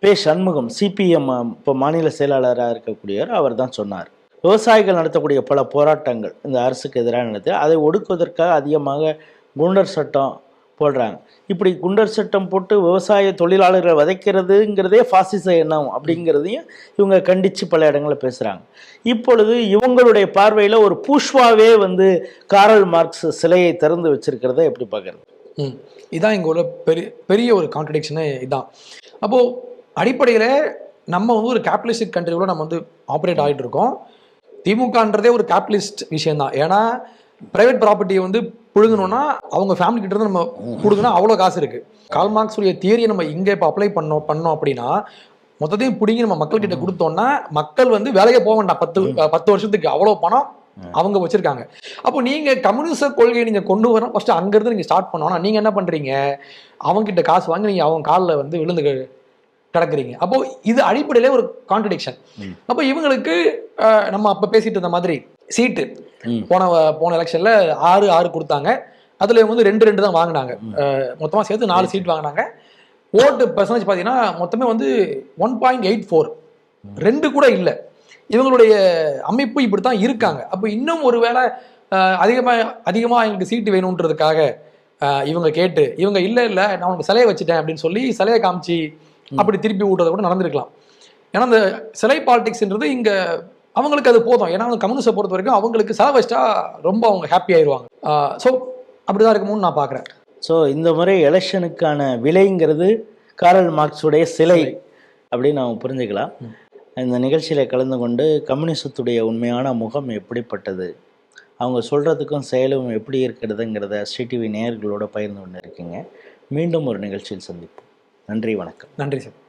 பே சண்முகம் சிபிஎம் இப்போ மாநில செயலாளராக இருக்கக்கூடியவர் அவர் தான் சொன்னார். விவசாயிகள் நடத்தக்கூடிய பல போராட்டங்கள் இந்த அரசுக்கு எதிராக நடத்தி அதை ஒடுக்குவதற்காக அதிகமாக குண்டர் சட்டம் போடுறாங்க. இப்படி குண்டர் சட்டம் போட்டு விவசாய தொழிலாளர்களை வதைக்கிறதுங்கிறதே ஃபாசிச எண்ணம் அப்படிங்கிறதையும் இவங்க கண்டித்து பல இடங்களில் பேசுகிறாங்க இப்பொழுது இவங்களுடைய பார்வையில் ஒரு பூஷ்வாவே வந்து காரல் மார்க்ஸ் சிலையை திறந்து வச்சிருக்கிறத எப்படி பார்க்குறது? ம். இதான் இங்கே உள்ள பெரிய பெரிய ஒரு கான்ட்ரடிக்ஷனே இதான். அப்போது அடிப்படையில் நம்ம வந்து ஒரு கேபிட்டலிஸ்டிக் கண்ட்ரியோட நம்ம வந்து ஆப்ரேட் ஆகிட்டு இருக்கோம். திமுகன்றதே ஒரு கேபிட்டலிஸ்ட் விஷயம்தான். ஏன்னா பிரைவேட் ப்ராப்பர்ட்டியை வந்து புடுங்கணும்னா அவங்க ஃபேமிலி கிட்ட இருந்து நம்ம புடுங்கினா அவ்வளோ காசு இருக்கு. கால் மார்க்ஸுடைய தியரியை நம்ம இங்கே இப்போ அப்ளை பண்ணோம் பண்ணோம் அப்படின்னா மொத்தத்தையும் பிடிங்கி நம்ம மக்கள் கிட்ட கொடுத்தோம்னா மக்கள் வந்து வேலையே போக வேண்டாம். பத்து பத்து வருஷத்துக்கு அவ்வளோ பணம் அவங்க வச்சிருக்காங்க. அப்போ நீங்க கம்யூனிச கொள்கையை நீங்க கொண்டு வரணும். ஃபர்ஸ்ட் அங்கிருந்து நீங்க ஸ்டார்ட் பண்ணணும். நீங்க என்ன பண்றீங்க? அவங்க கிட்ட காசு வாங்கி நீங்க அவங்க காலில் வந்து விழுந்து கிடக்குறீங்க அப்போ இது அடிப்படையிலே ஒரு கான்ட்ரடிக்ஷன். அப்போ இவங்களுக்கு நம்ம அப்ப பேசிட்டு இருந்த மாதிரி சீட்டு. போன போன எலெக்ஷன்ல ஆறு ஆறு கொடுத்தாங்க. அதுல இவங்க வந்து ரெண்டு ரெண்டு தான் வாங்கினாங்க. மொத்தமா சேர்த்து நாலு சீட் வாங்கினாங்க. ஓட்டு பெர்சன்டேஜ் பார்த்தீங்கன்னா மொத்தமே வந்து ஒன் பாயிண்ட் எயிட் ஃபோர் ரெண்டு கூட இல்லை. இவங்களுடைய அமைப்பு இப்படி தான் இருக்காங்க. அப்போ இன்னும் ஒருவேளை அதிகமாக அதிகமாக எங்களுக்கு சீட்டு வேணுன்றதுக்காக இவங்க கேட்டு இவங்க இல்லை இல்லை நான் உனக்கு சிலையை வச்சுட்டேன் அப்படின்னு சொல்லி சிலையை காமிச்சு அப்படி திருப்பி விடுறத கூட நடந்திருக்கலாம். ஏன்னா அந்த சிலை பாலிடிக்ஸ்ன்றது இங்கே அவங்களுக்கு அது போதும். ஏன்னா அவங்க கம்யூனிஸ்டை பொறுத்த வரைக்கும் அவங்களுக்கு சிலை வச்சிட்டா ரொம்ப அவங்க ஹாப்பி ஆயிடுவாங்க. ஸோ அப்படிதான் இருக்குமோன்னு நான் பார்க்குறேன் ஸோ இந்த முறை எலெக்ஷனுக்கான விலைங்கிறது காரல் மார்க்ஸுடைய சிலை அப்படின்னு நம்ம புரிஞ்சுக்கலாம். இந்த நிகழ்ச்சியில் கலந்து கொண்டு கம்யூனிசத்துடைய உண்மையான முகம் எப்படிப்பட்டது? அவங்க சொல்கிறதுக்கும் செயலும் எப்படி இருக்கிறதுங்கிறத ஸ்ரீடிவி நேயர்களோட பகிர்ந்து கொண்டு இருக்கீங்க மீண்டும் ஒரு நிகழ்ச்சியில் சந்திப்போம். நன்றி வணக்கம். நன்றி சார்.